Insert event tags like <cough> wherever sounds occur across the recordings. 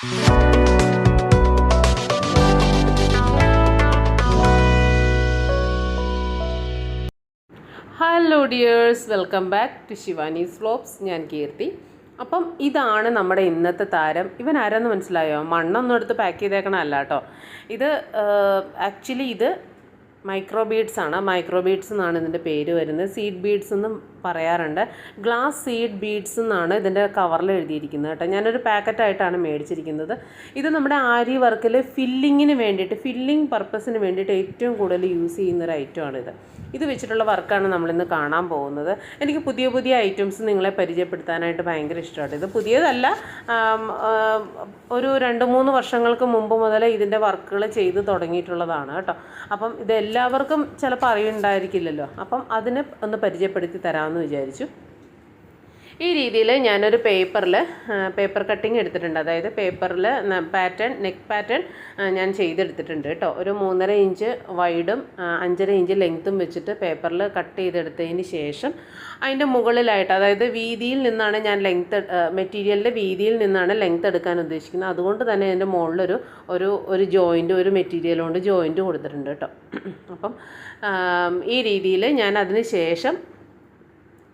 Hello dears welcome back to Shivani's vlogs ഞാൻ കീർത്തി. അപ്പം ഇതാണ് നമ്മുടെ ഇന്നത്തെ താരം. ഇവൻ ആരാന്ന് മനസ്സിലായോ? മണ്ണൊന്നും എടുത്ത് പാക്ക് ചെയ്തേക്കണമല്ല കേട്ടോ. ഇത് ആക്ച്വലി ഇത് മൈക്രോ ബീഡ്സ് ആണ്. മൈക്രോ ബീഡ്സ് എന്നാണ് ഇതിന്റെ പേര് വരുന്നത്. സീഡ് ബീഡ്സ് എന്നും പറയാറുണ്ട്. ഗ്ലാസ് സീഡ് ബീഡ്സ് എന്നാണ് ഇതിന്റെ കവറിൽ എഴുതിയിരിക്കുന്നത് കേട്ടോ. ഞാനൊരു പാക്കറ്റായിട്ടാണ് മേടിച്ചിരിക്കുന്നത്. ഇത് നമ്മുടെ ആരി വർക്കിൽ ഫില്ലിങ്ങിന് വേണ്ടിയിട്ട് ഫില്ലിംഗ് പർപ്പസിന് വേണ്ടിയിട്ട് ഏറ്റവും കൂടുതൽ യൂസ് ചെയ്യുന്ന ഒരു ഐറ്റമാണിത് ഇത് വെച്ചിട്ടുള്ള വർക്കാണ് നമ്മളിന്ന് കാണാൻ പോകുന്നത്. എനിക്ക് പുതിയ പുതിയ ഐറ്റംസ് നിങ്ങളെ പരിചയപ്പെടുത്താനായിട്ട് ഭയങ്കര ഇഷ്ടമാണ്. ഇത് പുതിയതല്ല ഒരു രണ്ട് മൂന്ന് വർഷങ്ങൾക്ക് മുമ്പ് മുതൽ ഇതിന്റെ വർക്കുകൾ ചെയ്ത് തുടങ്ങിയിട്ടുള്ളതാണ് കേട്ടോ. അപ്പം ഇത് എല്ലാവർക്കും ചിലപ്പോൾ അറിയുണ്ടായിരിക്കില്ലല്ലോ അപ്പം അതിനെ ഒന്ന് പരിചയപ്പെടുത്തി തരാമെന്ന് വിചാരിച്ചു. ഈ രീതിയിൽ ഞാനൊരു പേപ്പറിൽ പേപ്പർ കട്ടിങ് എടുത്തിട്ടുണ്ട്. അതായത് പേപ്പറിൽ പാറ്റേൺ നെക്ക് പാറ്റേൺ ഞാൻ ചെയ്തെടുത്തിട്ടുണ്ട് കേട്ടോ. ഒരു മൂന്നര ഇഞ്ച് വൈഡും അഞ്ചര ഇഞ്ച് ലെങ്ത്തും വെച്ചിട്ട് പേപ്പറിൽ കട്ട് ചെയ്തെടുത്തതിന് ശേഷം അതിന്റെ മുകളിലായിട്ട് അതായത് വീതിയിൽ നിന്നാണ് ഞാൻ ലെങ്ത്ത് മെറ്റീരിയലിന്റെ വീതിയിൽ നിന്നാണ് ലെങ്ത്ത് എടുക്കാൻ ഉദ്ദേശിക്കുന്നത്. അതുകൊണ്ട് തന്നെ അതിന്റെ മുകളിലൊരു ഒരു ഒരു ജോയിന്റ് ഒരു മെറ്റീരിയൽ കൊണ്ട് ജോയിന്റ് കൊടുത്തിട്ടുണ്ട് കേട്ടോ. <clears throat> അപ്പം ഈ രീതിയിൽ ഞാൻ അതിന് ശേഷം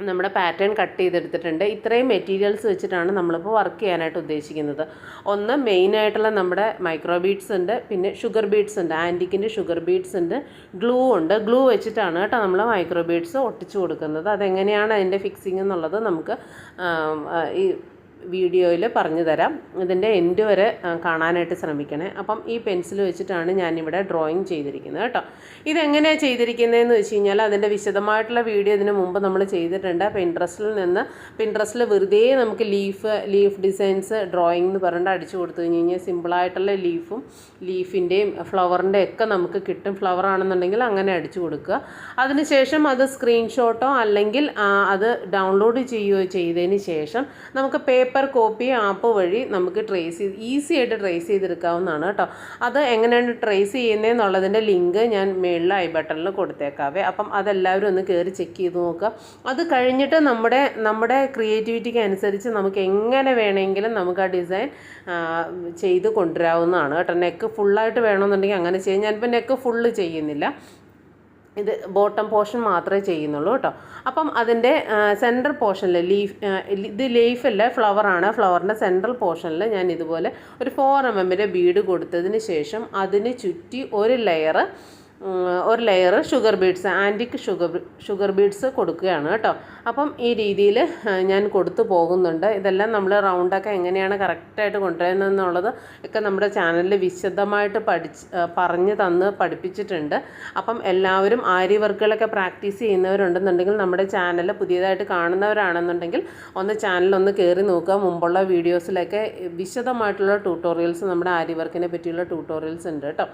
നമ്മുടെ പാറ്റേൺ കട്ട് ചെയ്തെടുത്തിട്ടുണ്ട്. ഇത്രയും മെറ്റീരിയൽസ് വെച്ചിട്ടാണ് നമ്മളിപ്പോൾ വർക്ക് ചെയ്യാനായിട്ട് ഉദ്ദേശിക്കുന്നത്. ഒന്ന് മെയിനായിട്ടുള്ള നമ്മുടെ മൈക്രോ ബീഡ്സ് ഉണ്ട് പിന്നെ ഷുഗർ ബീഡ്സ് ഉണ്ട് ആന്റിക്കിന്റെ ഷുഗർ ബീഡ്സ് ഉണ്ട് ഗ്ലൂ ഉണ്ട്. ഗ്ലൂ വെച്ചിട്ടാണ് കേട്ടോ നമ്മൾ മൈക്രോ ബീഡ്സ് ഒട്ടിച്ചു കൊടുക്കുന്നത്. അതെങ്ങനെയാണ് അതിന്റെ ഫിക്സിങ് എന്നുള്ളത് നമുക്ക് ഈ വീഡിയോയിൽ പറഞ്ഞു തരാം. ഇതിന്റെ എൻഡ് വരെ കാണാനായിട്ട് ശ്രമിക്കണേ. അപ്പം ഈ പെൻസിൽ വെച്ചിട്ടാണ് ഞാനിവിടെ ഡ്രോയിങ് ചെയ്തിരിക്കുന്നത് കേട്ടോ. ഇതെങ്ങനെയാണ് ചെയ്തിരിക്കുന്നതെന്ന് വെച്ച് കഴിഞ്ഞാൽ അതിന്റെ വിശദമായിട്ടുള്ള വീഡിയോ ഇതിന് മുമ്പ് നമ്മൾ ചെയ്തിട്ടുണ്ട്. പിൻട്രസ്റ്റിൽ നിന്ന് പിൻട്രസ്റ്റിൽ വെറുതെ നമുക്ക് ലീഫ് ലീഫ് ഡിസൈൻസ് ഡ്രോയിങ് എന്ന് പറഞ്ഞിട്ട് അടിച്ചു കൊടുത്തു കഴിഞ്ഞ് കഴിഞ്ഞാൽ സിമ്പിളായിട്ടുള്ള ലീഫും ലീഫിന്റെയും ഫ്ലവറിന്റെ ഒക്കെ നമുക്ക് കിട്ടും. ഫ്ലവർ ആണെന്നുണ്ടെങ്കിൽ അങ്ങനെ അടിച്ചു കൊടുക്കുക. അതിനുശേഷം അത് സ്ക്രീൻഷോട്ടോ അല്ലെങ്കിൽ അത് ഡൗൺലോഡ് ചെയ്യുകയോ ചെയ്തതിന് ശേഷം നമുക്ക് പേപ്പർ കോപ്പി ആപ്പ് വഴി നമുക്ക് ട്രേസ് ചെയ്ത് ഈസി ആയിട്ട് ട്രേസ് ചെയ്തെടുക്കാവുന്നതാണ് കേട്ടോ. അത് എങ്ങനെയാണ് ട്രേസ് ചെയ്യുന്നതെന്നുള്ളതിന്റെ ലിങ്ക് ഞാൻ മേളിൽ ഐ ബട്ടണിൽ കൊടുത്തേക്കാവേ. അപ്പം അതെല്ലാവരും ഒന്ന് കയറി ചെക്ക് ചെയ്ത് നോക്കുക. അത് കഴിഞ്ഞിട്ട് നമ്മുടെ നമ്മുടെ ക്രിയേറ്റിവിറ്റിക്ക് അനുസരിച്ച് നമുക്ക് എങ്ങനെ വേണമെങ്കിലും നമുക്ക് ആ ഡിസൈൻ ചെയ്ത് കൊണ്ടുവരാവുന്നതാണ് കേട്ടോ. നെക്ക് ഫുള്ളായിട്ട് വേണമെന്നുണ്ടെങ്കിൽ അങ്ങനെ ചെയ്യാം. ഞാനിപ്പോൾ നെക്ക് ഫുള്ള് ചെയ്യുന്നില്ല. ഇത് ബോട്ടം പോർഷൻ മാത്രമേ ചെയ്യുന്നുള്ളൂ കേട്ടോ. അപ്പം അതിന്റെ സെൻട്രൽ പോർഷനിൽ ലീഫ് ഇത് ലീഫല്ല ഫ്ലവറാണ്. ഫ്ലവറിന്റെ സെൻട്രൽ പോർഷനിൽ ഞാൻ ഇതുപോലെ ഒരു ഫോർ എം എമ്മിന്റെ ബീഡ് കൊടുത്തതിന് ശേഷം അതിന് ചുറ്റി ഒരു ലെയർ ഒരു layer sugar beads antique sugar sugar beads കൊടുക്കുകയാണ് കേട്ടോ. അപ്പം ഈ രീതിയിൽ ഞാൻ കൊടുത്തു പോകുന്നുണ്ട്. ഇതെല്ലാം നമ്മൾ റൗണ്ടൊക്കെ എങ്ങനെയാണ് കറക്റ്റായിട്ട് കൊണ്ടുവരുന്നതെന്നുള്ളത് ഒക്കെ നമ്മുടെ ചാനലിൽ വിശദമായിട്ട് പഠിച്ച് പറഞ്ഞ് തന്ന് പഠിപ്പിച്ചിട്ടുണ്ട്. അപ്പം എല്ലാവരും ആരി വർക്കുകളൊക്കെ പ്രാക്ടീസ് ചെയ്യുന്നവരുണ്ടെന്നുണ്ടെങ്കിൽ നമ്മുടെ ചാനൽ പുതിയതായിട്ട് കാണുന്നവരാണെന്നുണ്ടെങ്കിൽ ഒന്ന് ചാനലൊന്ന് കയറി നോക്കുക. മുമ്പുള്ള വീഡിയോസിലൊക്കെ വിശദമായിട്ടുള്ള ട്യൂട്ടോറിയൽസ് നമ്മുടെ ആരി വർക്കിനെ പറ്റിയുള്ള ട്യൂട്ടോറിയൽസ് ഉണ്ട് കേട്ടോ.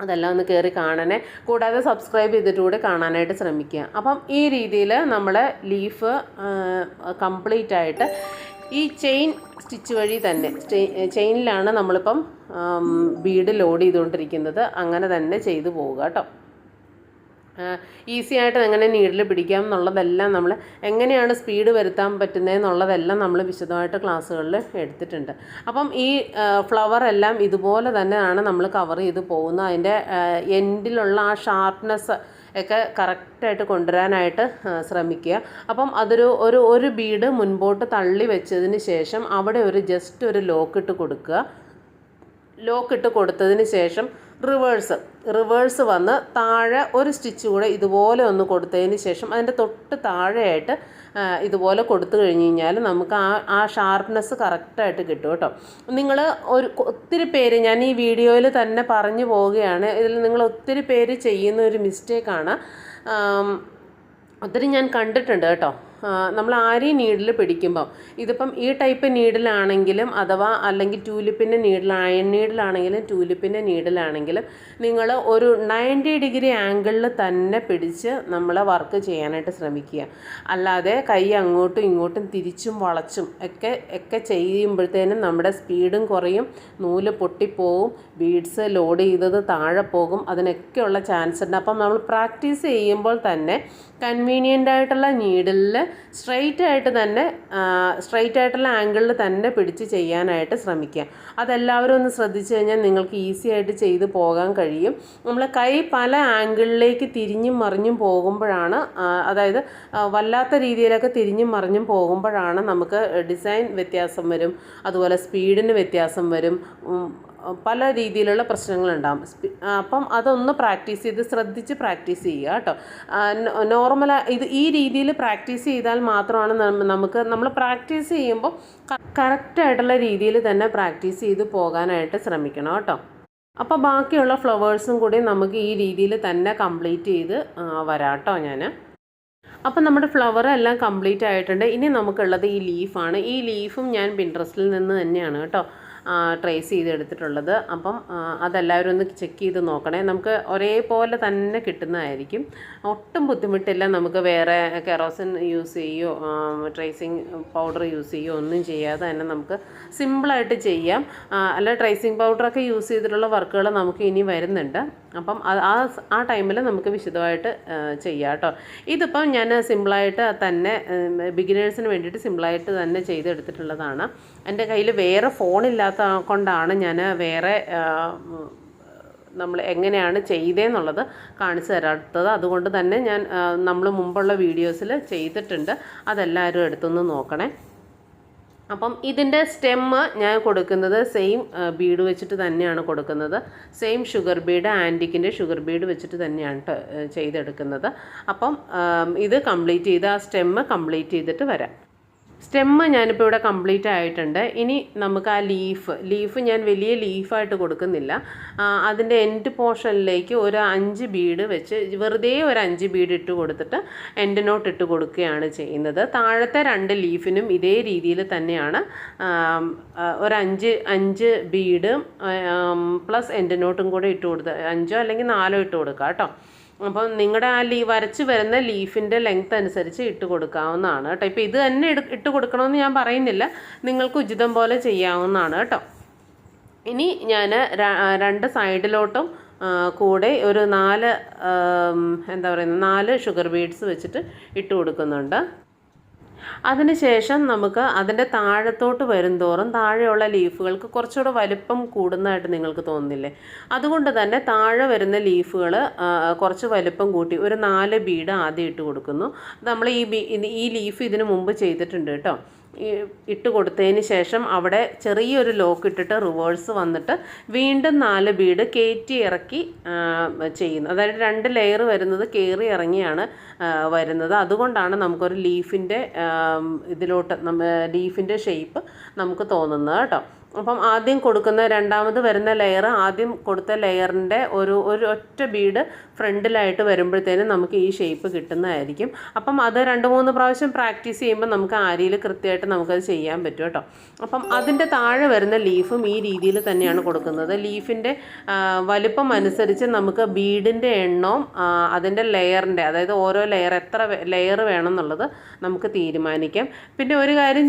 അതെല്ലാം ഒന്ന് കയറി കാണണേ. കൂടാതെ സബ്സ്ക്രൈബ് ചെയ്തിട്ടുകൂടെ കാണാനായിട്ട് ശ്രമിക്കുക. അപ്പം ഈ രീതിയിൽ നമ്മൾ ലീഫ് കംപ്ലീറ്റ് ആയിട്ട് ഈ ചെയിൻ സ്റ്റിച്ച് വഴി തന്നെ ചെയിനിലാണ് നമ്മളിപ്പം ബീഡ് ലോഡ് ചെയ്തുകൊണ്ടിരിക്കുന്നത്. അങ്ങനെ തന്നെ ചെയ്തു പോവുക കേട്ടോ. ഈസി ആയിട്ട് എങ്ങനെ നീഡിൽ പിടിക്കാം എന്നുള്ളതെല്ലാം നമ്മൾ എങ്ങനെയാണ് സ്പീഡ് വരുത്താൻ പറ്റുന്നതെന്നുള്ളതെല്ലാം നമ്മൾ വിശദമായിട്ട് ക്ലാസ്സുകളിൽ എടുത്തിട്ടുണ്ട്. അപ്പം ഈ ഫ്ലവർ എല്ലാം ഇതുപോലെ തന്നെയാണ് നമ്മൾ കവർ ചെയ്ത് പോകുന്നത്. അതിന്റെ എൻഡിലുള്ള ആ ഷാർപ്നെസ് ഒക്കെ കറക്റ്റായിട്ട് കൊണ്ടുവരാനായിട്ട് ശ്രമിക്കുക. അപ്പം അതൊരു ഒരു ഒരു ബീഡ് മുൻപോട്ട് തള്ളി വെച്ചതിന് ശേഷം അവിടെ ഒരു ജസ്റ്റ് ഒരു ലോക്ക് ഇട്ട് കൊടുക്കുക. ലോക്ക് ഇട്ട് കൊടുത്തതിന് ശേഷം റിവേഴ്സ്. റിവേഴ്സ് വന്ന് താഴെ ഒരു സ്റ്റിച്ച് കൂടെ ഇതുപോലെ ഒന്ന് കൊടുത്തതിന് ശേഷം അതിന്റെ തൊട്ട് താഴെയായിട്ട് ഇതുപോലെ കൊടുത്തു കഴിഞ്ഞ് കഴിഞ്ഞാൽ നമുക്ക് ആ ആ ഷാർപ്നെസ് കറക്റ്റായിട്ട് കിട്ടും കേട്ടോ. നിങ്ങൾ ഒരു ഒത്തിരി പേര് ഞാൻ ഈ വീഡിയോയിൽ തന്നെ പറഞ്ഞു പോവുകയാണ്. ഇതിൽ നിങ്ങൾ ഒത്തിരി പേര് ചെയ്യുന്ന ഒരു മിസ്റ്റേക്കാണ് ഒത്തിരി ഞാൻ കണ്ടിട്ടുണ്ട് കേട്ടോ. നമ്മൾ ആരി നീഡിൽ പിടിക്കുമ്പം. ഇതിപ്പം ഈ ടൈപ്പ് നീഡിലാണെങ്കിലും അഥവാ അല്ലെങ്കിൽ ട്യൂലിപ്പിന്റെ നീഡിൽ അയൺ നീഡിലാണെങ്കിലും ട്യൂലിപ്പിന്റെ നീഡിലാണെങ്കിലും നിങ്ങൾ ഒരു നയന്റി ഡിഗ്രി ആംഗിളിൽ തന്നെ പിടിച്ച് നമ്മൾ വർക്ക് ചെയ്യാനായിട്ട് ശ്രമിക്കുക. അല്ലാതെ കൈ അങ്ങോട്ടും ഇങ്ങോട്ടും തിരിച്ചും വളച്ചും ഒക്കെ ഒക്കെ ചെയ്യുമ്പോഴത്തേനും നമ്മുടെ സ്പീഡും കുറയും. നൂൽ പൊട്ടിപ്പോവും. ബീഡ്സ് ലോഡ് ചെയ്തത് താഴെ പോകും. അതിനൊക്കെയുള്ള ചാൻസ് ഉണ്ട്. അപ്പം നമ്മൾ പ്രാക്ടീസ് ചെയ്യുമ്പോൾ തന്നെ കൺവീനിയന്റ് ആയിട്ടുള്ള നീഡിലിൽ സ്ട്രെയിറ്റ് ആയിട്ട് തന്നെ സ്ട്രെയിറ്റ് ആയിട്ടുള്ള ആംഗിളിൽ തന്നെ പിടിച്ച് ചെയ്യാനായിട്ട് ശ്രമിക്കുക. അതെല്ലാവരും ഒന്ന് ശ്രദ്ധിച്ചു കഴിഞ്ഞാൽ നിങ്ങൾക്ക് ഈസി ആയിട്ട് ചെയ്ത് പോകാൻ കഴിയും. നമ്മൾ കൈ പല ആംഗിളിലേക്ക് തിരിഞ്ഞും മറിഞ്ഞും പോകുമ്പോഴാണ് അതായത് വല്ലാത്ത രീതിയിലൊക്കെ തിരിഞ്ഞും മറിഞ്ഞും പോകുമ്പോഴാണ് നമുക്ക് ഡിസൈൻ വ്യത്യാസം വരും. അതുപോലെ സ്പീഡിന് വ്യത്യാസം വരും. പല രീതിയിലുള്ള പ്രശ്നങ്ങളുണ്ടാകും അപ്പം അതൊന്ന് പ്രാക്ടീസ് ചെയ്ത് ശ്രദ്ധിച്ച് പ്രാക്ടീസ് ചെയ്യുക കേട്ടോ. നോർമൽ ഇത് ഈ രീതിയിൽ പ്രാക്ടീസ് ചെയ്താൽ മാത്രമാണ് നമുക്ക് നമ്മൾ പ്രാക്ടീസ് ചെയ്യുമ്പോൾ കറക്റ്റായിട്ടുള്ള രീതിയിൽ തന്നെ പ്രാക്ടീസ് ചെയ്ത് പോകാനായിട്ട് ശ്രമിക്കണം കേട്ടോ. അപ്പോൾ ബാക്കിയുള്ള ഫ്ലവേഴ്സും കൂടി നമുക്ക് ഈ രീതിയിൽ തന്നെ കംപ്ലീറ്റ് ചെയ്ത് വരാം കേട്ടോ ഞാൻ അപ്പം നമ്മുടെ ഫ്ലവർ എല്ലാം കംപ്ലീറ്റ് ആയിട്ടുണ്ട്. ഇനി നമുക്കുള്ളത് ഈ ലീഫാണ്. ഈ ലീഫും ഞാൻ പിൻട്രസ്റ്റിൽ നിന്ന് തന്നെയാണ് കേട്ടോ. ട്രേസ് ചെയ്തെടുത്തിട്ടുള്ളത്. അപ്പം അതെല്ലാവരും ഒന്ന് ചെക്ക് ചെയ്ത് നോക്കണേ. നമുക്ക് ഒരേപോലെ തന്നെ കിട്ടുന്നതായിരിക്കും. ഒട്ടും ബുദ്ധിമുട്ടില്ല. നമുക്ക് വേറെ കെറോസിൻ യൂസ് ചെയ്യുകയോ ട്രേസിങ് പൗഡർ യൂസ് ചെയ്യുകയോ ഒന്നും ചെയ്യാതെ തന്നെ നമുക്ക് സിമ്പിളായിട്ട് ചെയ്യാം. അല്ല ട്രേസിങ് പൗഡറൊക്കെ യൂസ് ചെയ്തിട്ടുള്ള വർക്കുകൾ നമുക്ക് ഇനി വരുന്നുണ്ട്. അപ്പം ആ ആ ടൈമിൽ നമുക്ക് വിശദമായിട്ട് ചെയ്യാം കേട്ടോ ഇതിപ്പം ഞാൻ സിമ്പിളായിട്ട് തന്നെ ബിഗിനേഴ്സിന് വേണ്ടിയിട്ട് സിമ്പിളായിട്ട് തന്നെ ചെയ്തെടുത്തിട്ടുള്ളതാണ്. എന്റെ കയ്യിൽ വേറെ ഫോണില്ലാത്ത കൊണ്ടാണ് ഞാൻ വേറെ നമ്മൾ എങ്ങനെയാണ് ചെയ്തതെന്നുള്ളത് കാണിച്ചു തരാത്തത്. അതുകൊണ്ട് തന്നെ ഞാൻ നമ്മൾ മുമ്പുള്ള വീഡിയോസിൽ ചെയ്തിട്ടുണ്ട്. അതെല്ലാവരും എടുത്തൊന്ന് നോക്കണേ. അപ്പം ഇതിന്റെ സ്റ്റെമ്മ് ഞാൻ കൊടുക്കുന്നത് സെയിം ബീഡ് വെച്ചിട്ട് തന്നെയാണ് കൊടുക്കുന്നത്. സെയിം ഷുഗർ ബീഡ് ആന്റിക്കിന്റെ ഷുഗർ ബീഡ് വെച്ചിട്ട് തന്നെയാണ് ചെയ്തെടുക്കുന്നത്. അപ്പം ഇത് കംപ്ലീറ്റ് ചെയ്ത് ആ സ്റ്റെമ്മ് കംപ്ലീറ്റ് ചെയ്തിട്ട് വരാം. സ്റ്റെമ്മ് ഞാനിപ്പോൾ ഇവിടെ കംപ്ലീറ്റ് ആയിട്ടുണ്ട്. ഇനി നമുക്ക് ആ ലീഫ് ലീഫ് ഞാൻ വലിയ ലീഫായിട്ട് കൊടുക്കുന്നില്ല. അതിന്റെ എൻഡ് പോർഷനിലേക്ക് ഒരു അഞ്ച് ബീഡ് വെച്ച് വെറുതെ ഒരു അഞ്ച് ബീഡ് ഇട്ട് കൊടുത്തിട്ട് എൻഡ് നോട്ട് ഇട്ട് കൊടുക്കുകയാണ് ചെയ്യുന്നത്. താഴത്തെ രണ്ട് ലീഫിനും ഇതേ രീതിയിൽ തന്നെയാണ് ഒരു അഞ്ച് അഞ്ച് ബീഡും പ്ലസ് എൻഡ് നോട്ടും കൂടെ ഇട്ട് കൊടുത്ത് അഞ്ചോ അല്ലെങ്കിൽ നാലോ ഇട്ട് കൊടുക്കാം കേട്ടോ. അപ്പം നിങ്ങളുടെ ആ ലീ വരച്ച് വരുന്ന ലീഫിന്റെ ലെങ്ത് അനുസരിച്ച് ഇട്ട് കൊടുക്കാവുന്നതാണ് കേട്ടോ. ഇപ്പോൾ ഇത് തന്നെ ഇട്- ഇട്ട് കൊടുക്കണമെന്ന് ഞാൻ പറയുന്നില്ല. നിങ്ങൾക്ക് ഉചിതം പോലെ ചെയ്യാവുന്നതാണ് കേട്ടോ. ഇനി ഞാൻ രണ്ട് സൈഡിലോട്ടും കൂടെ ഒരു നാല് എന്താ പറയുന്നത് നാല് ഷുഗർ ബീഡ്സ് വെച്ചിട്ട് ഇട്ട് കൊടുക്കുന്നുണ്ട്. അതിനുശേഷം നമുക്ക് അതിന്റെ താഴത്തോട്ട് വരുംതോറും താഴെയുള്ള ലീഫുകൾക്ക് കുറച്ചുകൂടെ വലിപ്പം കൂടുന്നതായിട്ട് നിങ്ങൾക്ക് തോന്നുന്നില്ലേ? അതുകൊണ്ട് തന്നെ താഴെ വരുന്ന ലീഫുകൾ കുറച്ച് വലിപ്പം കൂട്ടി ഒരു നാല് ബീഡ് ആദ്യം ഇട്ട് കൊടുക്കുന്നു. നമ്മൾ ഈ ബീ ഈ ലീഫ് ഇതിനു മുമ്പ് ചെയ്തിട്ടുണ്ട് കേട്ടോ. ഇട്ട് കൊടുത്തതിന് ശേഷം അവിടെ ചെറിയൊരു ലോക്ക് ഇട്ടിട്ട് റിവേഴ്സ് വന്നിട്ട് വീണ്ടും നാല് ബീഡ് കയറ്റി ഇറക്കി ചെയ്യുന്നു. അതായത് രണ്ട് ലെയർ വരുന്നത് കയറി ഇറങ്ങിയാണ് വരുന്നത്. അതുകൊണ്ടാണ് നമുക്കൊരു ലീഫിന്റെ ഇതിലോട്ട് ലീഫിന്റെ ഷേപ്പ് നമുക്ക് തോന്നുന്നത് കേട്ടോ. അപ്പം ആദ്യം കൊടുക്കുന്ന രണ്ടാമത് വരുന്ന ലെയർ ആദ്യം കൊടുത്ത ലെയറിന്റെ ഒരു ഒരു ഒറ്റ ബീഡ് ഫ്രണ്ടിലായിട്ട് വരുമ്പോഴത്തേനും നമുക്ക് ഈ ഷേപ്പ് കിട്ടുന്നതായിരിക്കും. അപ്പം അത് രണ്ട് മൂന്ന് പ്രാവശ്യം പ്രാക്ടീസ് ചെയ്യുമ്പോൾ നമുക്ക് ആരിയിൽ കൃത്യമായിട്ട് നമുക്കത് ചെയ്യാൻ പറ്റും കേട്ടോ. അപ്പം അതിന്റെ താഴെ വരുന്ന ലീഫും ഈ രീതിയിൽ തന്നെയാണ് കൊടുക്കുന്നത്. ലീഫിന്റെ വലിപ്പം അനുസരിച്ച് നമുക്ക് ബീഡിന്റെ എണ്ണവും അതിന്റെ ലെയറിന്റെ അതായത് ഓരോ ലെയർ എത്ര ലെയർ വേണം എന്നുള്ളത് നമുക്ക് തീരുമാനിക്കാം. പിന്നെ ഒരു കാര്യം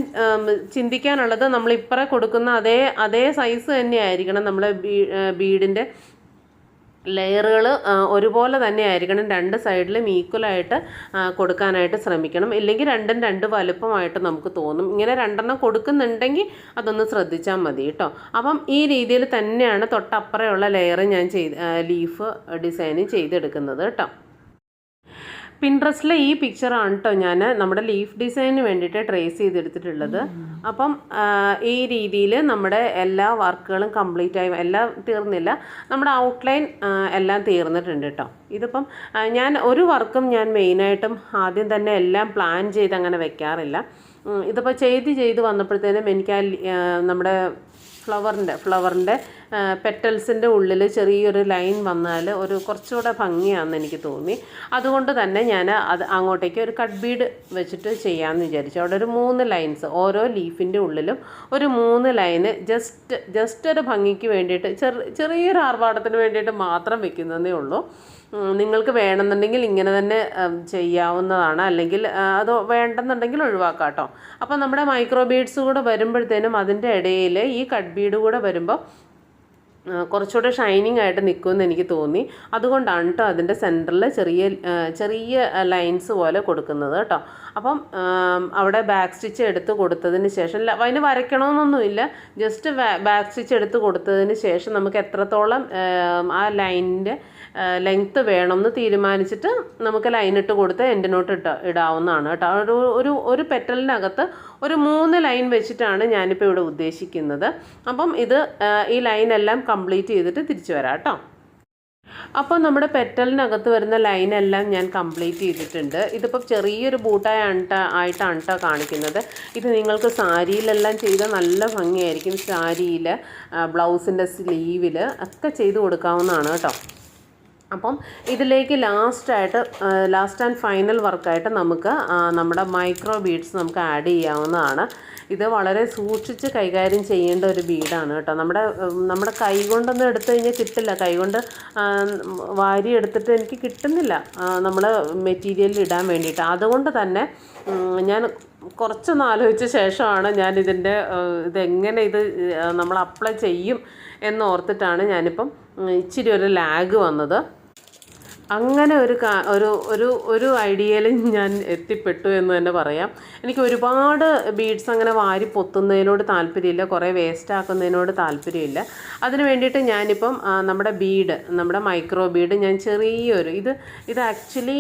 ചിന്തിക്കാനുള്ളത് നമ്മൾ ഇപ്പറ കൊടുക്കുന്ന അതേ അതേ അതേ സൈസ് തന്നെയായിരിക്കണം ആയിരിക്കണം ബീ ബീഡിന്റെ ലെയറുകൾ ഒരുപോലെ തന്നെ ആയിരിക്കണം രണ്ട് സൈഡിലും ഈക്വലായിട്ട് കൊടുക്കാനായിട്ട് ശ്രമിക്കണം. ഇല്ലെങ്കിൽ രണ്ടും രണ്ട് വലുപ്പമായിട്ട് നമുക്ക് തോന്നും. ഇങ്ങനെ രണ്ടെണ്ണം കൊടുക്കുന്നുണ്ടെങ്കിൽ അതൊന്ന് ശ്രദ്ധിച്ചാൽ മതി കേട്ടോ. അപ്പം ഈ രീതിയിൽ തന്നെയാണ് തൊട്ടപ്പുറമുള്ള ലെയർ ഞാൻ ചെയ്ത് ലീഫ് ഡിസൈൻ ചെയ്തെടുക്കുന്നത് കേട്ടോ. പിൻട്രസ്റ്റിലെ ഈ പിക്ചറാണ് കേട്ടോ ഞാൻ നമ്മുടെ ലീഫ് ഡിസൈനിന് വേണ്ടിയിട്ട് ട്രേസ് ചെയ്തെടുത്തിട്ടുള്ളത്. അപ്പം ഈ രീതിയിൽ നമ്മുടെ എല്ലാ വർക്കുകളും കംപ്ലീറ്റ് ആയി എല്ലാം തീർന്നില്ല. നമ്മുടെ ഔട്ട്ലൈൻ എല്ലാം തീർന്നിട്ടുണ്ട് കേട്ടോ ഇതിപ്പം ഞാൻ ഒരു വർക്കും ഞാൻ മെയിനായിട്ടും ആദ്യം തന്നെ എല്ലാം പ്ലാൻ ചെയ്ത് അങ്ങനെ വെക്കാറില്ല. ഇതിപ്പോൾ ചെയ്ത് ചെയ്ത് വന്നപ്പോഴത്തേനും എനിക്ക് ആ, നമ്മുടെ ഫ്ലവറിന്റെ ഫ്ലവറിന്റെ പെറ്റൽസിന്റെ ഉള്ളിൽ ചെറിയൊരു ലൈൻ വന്നാൽ ഒരു കുറച്ചുകൂടെ ഭംഗിയാണെന്ന് എനിക്ക് തോന്നി. അതുകൊണ്ട് തന്നെ ഞാൻ അത് അങ്ങോട്ടേക്ക് ഒരു കട്ട് ബീഡ് വെച്ചിട്ട് ചെയ്യാമെന്ന് വിചാരിച്ചു. അവിടെ ഒരു മൂന്ന് ലൈൻസ് ഓരോ ലീഫിന്റെ ഉള്ളിലും ഒരു മൂന്ന് ലൈന് ജസ്റ്റ് ജസ്റ്റ് ഒരു ഭംഗിക്ക് വേണ്ടിയിട്ട് ചെറു ചെറിയൊരു ആർഭാടത്തിന് വേണ്ടിയിട്ട് മാത്രം വെക്കുന്നതേ ഉള്ളൂ. നിങ്ങൾക്ക് വേണമെന്നുണ്ടെങ്കിൽ ഇങ്ങനെ തന്നെ ചെയ്യാവുന്നതാണ്. അല്ലെങ്കിൽ അത് വേണ്ടെന്നുണ്ടെങ്കിൽ ഒഴിവാക്കാം കേട്ടോ. അപ്പോൾ നമ്മുടെ മൈക്രോ ബീഡ്സ് കൂടെ വരുമ്പോഴത്തേനും അതിന്റെ ഇടയിൽ ഈ കട്ട് ബീഡ് കൂടെ വരുമ്പോൾ കുറച്ചുകൂടെ ഷൈനിങ് ആയിട്ട് നിൽക്കുമെന്ന് എനിക്ക് തോന്നി. അതുകൊണ്ടാണ് കേട്ടോ അതിന്റെ സെന്ററിൽ ചെറിയ ചെറിയ ലൈൻസ് പോലെ കൊടുക്കുന്നത് കേട്ടോ അപ്പം അവിടെ ബാക്ക് സ്റ്റിച്ച് എടുത്ത് കൊടുത്തതിന് ശേഷം അതിന് വരയ്ക്കണമെന്നൊന്നുമില്ല. ജസ്റ്റ് ബാക്ക് സ്റ്റിച്ച് എടുത്ത് കൊടുത്തതിന് ശേഷം നമുക്ക് എത്രത്തോളം ആ ലൈനിന്റെ ലെങ്ത്ത് വേണമെന്ന് തീരുമാനിച്ചിട്ട് നമുക്ക് ലൈൻ ഇട്ട് കൊടുത്ത് നോട്ട് ഇട്ട ഇടാവുന്നതാണ് കേട്ടോ. ഒരു ഒരു ഒരു പെറ്റലിനകത്ത് ഒരു മൂന്ന് ലൈൻ വെച്ചിട്ടാണ് ഞാനിപ്പോൾ ഇവിടെ ഉദ്ദേശിക്കുന്നത്. അപ്പം ഇത് ഈ ലൈൻ എല്ലാം കംപ്ലീറ്റ് ചെയ്തിട്ട് തിരിച്ചു വരാം കേട്ടോ. അപ്പോൾ നമ്മുടെ പെറ്റലിനകത്ത് വരുന്ന ലൈനെല്ലാം ഞാൻ കംപ്ലീറ്റ് ചെയ്തിട്ടുണ്ട്. ഇതിപ്പോൾ ചെറിയൊരു ബൂട്ടായ അണ്ട ആയിട്ടാണ് കേട്ടോ കാണിക്കുന്നത്. ഇത് നിങ്ങൾക്ക് സാരിയിലെല്ലാം ചെയ്താൽ നല്ല ഭംഗിയായിരിക്കും. സാരിയിൽ ബ്ലൗസിന്റെ സ്ലീവിൽ ഒക്കെ ചെയ്ത് കൊടുക്കാവുന്നതാണ് കേട്ടോ. അപ്പം ഇതിലേക്ക് ലാസ്റ്റായിട്ട് ലാസ്റ്റ് ആൻഡ് ഫൈനൽ വർക്കായിട്ട് നമുക്ക് നമ്മുടെ മൈക്രോ ബീഡ്സ് നമുക്ക് ആഡ് ചെയ്യാവുന്നതാണ്. ഇത് വളരെ സൂക്ഷിച്ച് കൈകാര്യം ചെയ്യേണ്ട ഒരു ബീഡാണ് കേട്ടോ. നമ്മുടെ നമ്മുടെ കൈ കൊണ്ടൊന്നും എടുത്തു കഴിഞ്ഞാൽ കിട്ടില്ല. കൈ കൊണ്ട് വാരി എടുത്തിട്ട് എനിക്ക് കിട്ടുന്നില്ല നമ്മൾ മെറ്റീരിയലിൽ ഇടാൻ വേണ്ടിയിട്ട്. അതുകൊണ്ട് തന്നെ ഞാൻ കുറച്ചൊന്ന് ആലോചിച്ച ശേഷമാണ് ഞാൻ ഇതിന്റെ ഇതെങ്ങനെ ഇത് നമ്മൾ അപ്ലൈ ചെയ്യും എന്നോർത്തിട്ടാണ് ഞാനിപ്പം ഇച്ചിരി ഒരു ലാഗ് വന്നത്. അങ്ങനെ ഒരു കാ ഒരു ഒരു ഒരു ഐഡിയയിൽ ഞാൻ എത്തിപ്പെട്ടു എന്ന് തന്നെ പറയാം. എനിക്ക് ഒരുപാട് ബീഡ്സ് അങ്ങനെ വാരി പൊത്തുന്നതിനോട് താല്പര്യമില്ല കുറേ വേസ്റ്റ് ആക്കുന്നതിനോട് താല്പര്യമില്ല. അതിന് വേണ്ടിയിട്ട് ഞാനിപ്പം നമ്മുടെ ബീഡ് നമ്മുടെ മൈക്രോ ബീഡ് ഞാൻ ചെറിയൊരു ഇത് ഇത് ആക്ച്വലി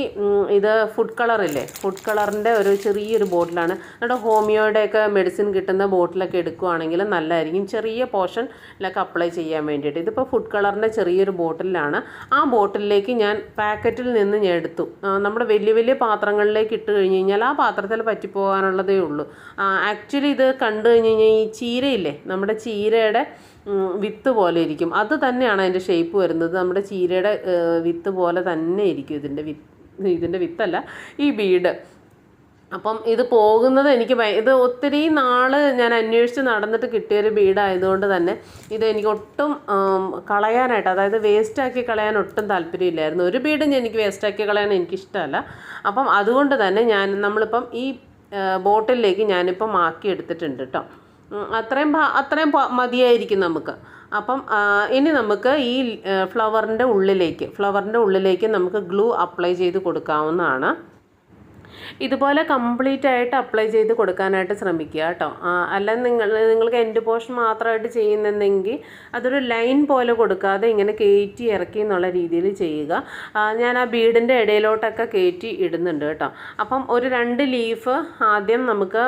ഇത് ഫുഡ് കളറില്ലേ? ഫുഡ് കളറിന്റെ ഒരു ചെറിയൊരു ബോട്ടിലാണ്. നമ്മുടെ ഹോമിയോയുടെയൊക്കെ മെഡിസിൻ കിട്ടുന്ന ബോട്ടിലൊക്കെ എടുക്കുവാണെങ്കിൽ നല്ലതായിരിക്കും. ചെറിയ പോർഷനിലൊക്കെ അപ്ലൈ ചെയ്യാൻ വേണ്ടിയിട്ട്. ഇതിപ്പോൾ ഫുഡ് കളറിന്റെ ചെറിയൊരു ബോട്ടിലാണ്. ആ ബോട്ടിലേക്ക് ഞാൻ പാക്കറ്റിൽ നിന്ന് ഞാൻ എടുത്തു. നമ്മുടെ വലിയ വലിയ പാത്രങ്ങളിലേക്ക് ഇട്ട് കഴിഞ്ഞ് കഴിഞ്ഞാൽ ആ പാത്രത്തിൽ പറ്റിപ്പോകാനുള്ളതേ ഉള്ളൂ. ആക്ച്വലി ഇത് കണ്ടു കഴിഞ്ഞ് കഴിഞ്ഞാൽ ഈ ചീരയില്ലേ നമ്മുടെ ചീരയുടെ വിത്ത് പോലെ ഇരിക്കും. അത് തന്നെയാണ് അതിന്റെ ഷേപ്പ് വരുന്നത്. നമ്മുടെ ചീരയുടെ വിത്ത് പോലെ തന്നെ ഇരിക്കും ഇതിന്റെ വിത്ത് ഇതിന്റെ വിത്തല്ല ഈ ബീഡ്. അപ്പം ഇത് പോകുന്നത് എനിക്ക് ഇത് ഒത്തിരി നാൾ ഞാൻ അന്വേഷിച്ച് നടന്നിട്ട് കിട്ടിയൊരു ബീഡായതുകൊണ്ട് തന്നെ ഇത് എനിക്ക് ഒട്ടും കളയാനായിട്ട് അതായത് വേസ്റ്റാക്കി കളയാൻ ഒട്ടും താല്പര്യമില്ലായിരുന്നു. ഒരു ബീഡും എനിക്ക് വേസ്റ്റാക്കി കളയാൻ എനിക്കിഷ്ടമല്ല. അപ്പം അതുകൊണ്ട് തന്നെ ഞാൻ നമ്മളിപ്പം ഈ ബോട്ടിലേക്ക് ഞാനിപ്പം ആക്കി എടുത്തിട്ടുണ്ട് കേട്ടോ അത്രയും അത്രയും മതിയായിരിക്കും നമുക്ക്. അപ്പം ഇനി നമുക്ക് ഈ ഫ്ലവറിന്റെ ഉള്ളിലേക്ക് ഫ്ലവറിന്റെ ഉള്ളിലേക്ക് നമുക്ക് ഗ്ലൂ അപ്ലൈ ചെയ്ത് കൊടുക്കാവുന്നതാണ്. ഇതുപോലെ കംപ്ലീറ്റ് ആയിട്ട് അപ്ലൈ ചെയ്ത് കൊടുക്കാനായിട്ട് ശ്രമിക്കുക കേട്ടോ. അല്ല നിങ്ങൾ നിങ്ങൾക്ക് എൻഡ് പോർഷൻ മാത്രമായിട്ട് ചെയ്യുന്നെങ്കിൽ അതൊരു ലൈൻ പോലെ കൊടുക്കാതെ ഇങ്ങനെ കയറ്റി ഇറക്കി എന്നുള്ള രീതിയിൽ ചെയ്യുക. ഞാൻ ആ ബീഡിന്റെ ഇടയിലോട്ടൊക്കെ കയറ്റി ഇടുന്നുണ്ട് കേട്ടോ. അപ്പം ഒരു രണ്ട് ലീഫ് ആദ്യം നമുക്ക്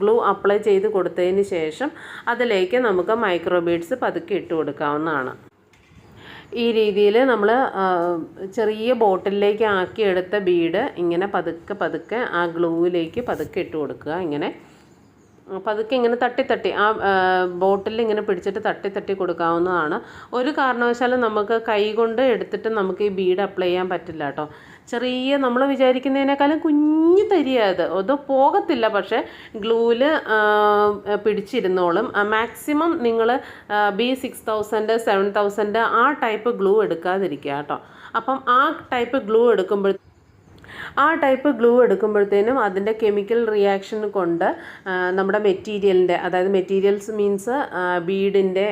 ഗ്ലൂ അപ്ലൈ ചെയ്ത് കൊടുത്തതിന് ശേഷം അതിലേക്ക് നമുക്ക് മൈക്രോ ബീഡ്സ് പതുക്കെ ഇട്ട് കൊടുക്കാവുന്നതാണ്. ഈ രീതിയിൽ നമ്മൾ ചെറിയ ബോട്ടിലേക്ക് ആക്കി എടുത്ത ബീഡ് ഇങ്ങനെ പതുക്കെ പതുക്കെ ആ ഗ്ലൂവിലേക്ക് പതുക്കെ ഇട്ട് കൊടുക്കുക. ഇങ്ങനെ പതുക്കെ ഇങ്ങനെ തട്ടി തട്ടി ആ ബോട്ടിൽ ഇങ്ങനെ പിടിച്ചിട്ട് തട്ടി തട്ടി കൊടുക്കാവുന്നതാണ്. ഒരു കാരണവശാലും നമുക്ക് കൈ കൊണ്ട് എടുത്തിട്ട് നമുക്ക് ഈ ബീഡ് അപ്ലൈ ചെയ്യാൻ പറ്റില്ല കേട്ടോ. ചെറിയ നമ്മൾ വിചാരിക്കുന്നതിനേക്കാളും കുഞ്ഞു തരിയത് അത്. പോകത്തില്ല പക്ഷേ ഗ്ലൂവിൽ പിടിച്ചിരുന്നോളും. മാക്സിമം നിങ്ങൾ B six thousand seven thousand ആ ടൈപ്പ് ഗ്ലൂ എടുക്കാതിരിക്കുക കേട്ടോ. അപ്പം ആ ടൈപ്പ് ഗ്ലൂ എടുക്കുമ്പോൾ ആ ടൈപ്പ് ഗ്ലൂ എടുക്കുമ്പോഴത്തേനും അതിന്റെ കെമിക്കൽ റിയാക്ഷൻ കൊണ്ട് നമ്മുടെ മെറ്റീരിയലിന്റെ അതായത് മെറ്റീരിയൽസ് മീൻസ് ബീഡിന്റെ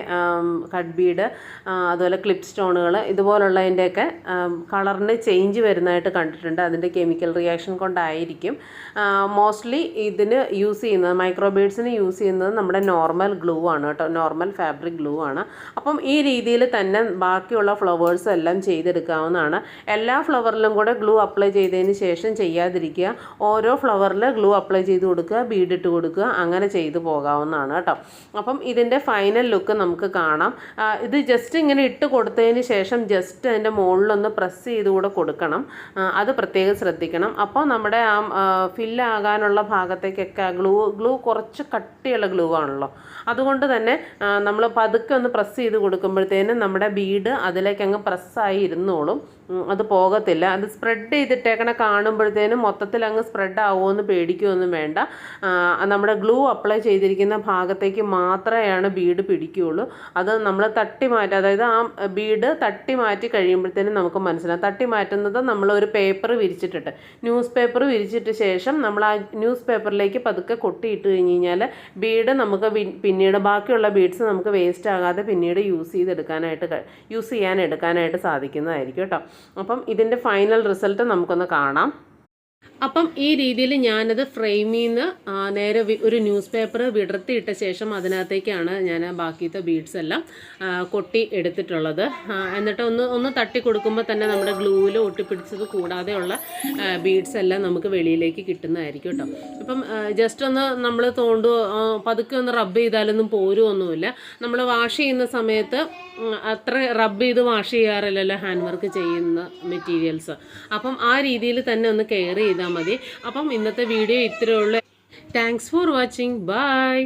കട്ട് ബീഡ് അതുപോലെ ക്ലിപ്പ് സ്റ്റോണുകൾ ഇതുപോലുള്ളതിന്റെയൊക്കെ കളറിന് ചേഞ്ച് വരുന്നതായിട്ട് കണ്ടിട്ടുണ്ട്. അതിന്റെ കെമിക്കൽ റിയാക്ഷൻ കൊണ്ടായിരിക്കും. മോസ്റ്റ്ലി ഇതിന് യൂസ് ചെയ്യുന്നത് മൈക്രോബീഡ്സിന് യൂസ് ചെയ്യുന്നത് നമ്മുടെ നോർമൽ ഗ്ലൂ ആണ് കേട്ടോ. നോർമൽ ഫാബ്രിക് ഗ്ലൂ ആണ്. അപ്പം ഈ രീതിയിൽ തന്നെ ബാക്കിയുള്ള ഫ്ലവേഴ്സ് എല്ലാം ചെയ്തെടുക്കാവുന്നതാണ്. എല്ലാ ഫ്ലവറിലും കൂടെ ഗ്ലൂ അപ്ലൈ ചെയ്തതിന് ശേഷം ചെയ്യാതിരിക്കുക. ഓരോ ഫ്ലവറിൽ ഗ്ലൂ അപ്ലൈ ചെയ്ത് കൊടുക്കുക ബീഡിട്ട് കൊടുക്കുക അങ്ങനെ ചെയ്തു പോകാവുന്നതാണ് കേട്ടോ. അപ്പം ഇതിന്റെ ഫൈനൽ ലുക്ക് നമുക്ക് കാണാം. ഇത് ജസ്റ്റ് ഇങ്ങനെ ഇട്ട് കൊടുത്തതിന് ശേഷം ജസ്റ്റ് അതിന്റെ മുകളിലൊന്ന് പ്രസ് ചെയ്ത് കൂടെ കൊടുക്കണം. അത് പ്രത്യേകം ശ്രദ്ധിക്കണം. അപ്പോൾ നമ്മുടെ ആ ഫില്ലാകാനുള്ള ഭാഗത്തേക്കൊക്കെ ഗ്ലൂ ഗ്ലൂ കുറച്ച് കട്ടിയുള്ള ഗ്ലൂ ആണല്ലോ. അതുകൊണ്ട് തന്നെ നമ്മൾ പതുക്കെ ഒന്ന് പ്രസ് ചെയ്ത് കൊടുക്കുമ്പോഴത്തേനും നമ്മുടെ ബീഡ് അതിലേക്ക് അങ്ങ് പ്രസ്സായി ഇരുന്നോളും. അത് പോകത്തില്ല. അത് സ്പ്രെഡ് ചെയ്തിട്ടേക്കണ കാണുമ്പോഴത്തേനും മൊത്തത്തിൽ അങ്ങ് സ്പ്രെഡ് ആവുമെന്ന് പേടിക്കുകയൊന്നും വേണ്ട. നമ്മുടെ ഗ്ലൂ അപ്ലൈ ചെയ്തിരിക്കുന്ന ഭാഗത്തേക്ക് മാത്രമേയാണ് ബീഡ് പിടിക്കുകയുള്ളൂ അത് നമ്മൾ തട്ടി മാറ്റി അതായത് ആ ബീഡ് തട്ടി മാറ്റി കഴിയുമ്പോഴത്തേനും നമുക്ക് മനസ്സിലാവും. തട്ടി മാറ്റുന്നത് നമ്മൾ ഒരു പേപ്പർ വിരിച്ചിട്ടിട്ട് ന്യൂസ് പേപ്പർ വിരിച്ചിട്ട് ശേഷം നമ്മൾ ആ ന്യൂസ് പേപ്പറിലേക്ക് പതുക്കെ കൊട്ടിയിട്ട് കഴിഞ്ഞ് കഴിഞ്ഞാൽ ബീഡ് നമുക്ക് പിന്നീട് ബാക്കിയുള്ള ബീഡ്സ് നമുക്ക് വേസ്റ്റ് ആകാതെ പിന്നീട് യൂസ് ചെയ്തെടുക്കാനായിട്ട് യൂസ് ചെയ്യാൻ എടുക്കാനായിട്ട് സാധിക്കുന്നതായിരിക്കും കേട്ടോ. അപ്പം ഇതിന്റെ ഫൈനൽ റിസൾട്ട് നമുക്കൊന്ന് കാണാം. അപ്പം ഈ രീതിയിൽ ഞാനത് ഫ്രെയിമിൽ നിന്ന് നേരെ ഒരു ന്യൂസ് പേപ്പർ വിടർത്തിയിട്ട ശേഷം അതിനകത്തേക്കാണ് ഞാൻ ബാക്കിയത്തെ ബീഡ്സ് എല്ലാം കൊട്ടി എടുത്തിട്ടുള്ളത്. എന്നിട്ട് ഒന്ന് ഒന്ന് തട്ടി കൊടുക്കുമ്പോൾ തന്നെ നമ്മുടെ ഗ്ലൂവിൽ ഒട്ടിപ്പിടിച്ചത് കൂടാതെയുള്ള ബീഡ്സ് എല്ലാം നമുക്ക് വെളിയിലേക്ക് കിട്ടുന്നതായിരിക്കും കേട്ടോ. അപ്പം ജസ്റ്റ് ഒന്ന് നമ്മൾ തോണ്ടു പതുക്കെ ഒന്ന് റബ്ബ് ചെയ്താലൊന്നും പോരുമൊന്നുമില്ല നമ്മൾ വാഷ് ചെയ്യുന്ന സമയത്ത് അത്ര റബ്ബ് ചെയ്ത് വാഷ് ചെയ്യാറില്ലല്ലോ ഹാൻഡ് വർക്ക് ചെയ്യുന്ന മെറ്റീരിയൽസ്. അപ്പം ആ രീതിയിൽ തന്നെ ഒന്ന് കെയർ ചെയ്താൽ മതി. അപ്പം ഇന്നത്തെ വീഡിയോ ഇത്രയേ ഉള്ളൂ. Thanks for watching bye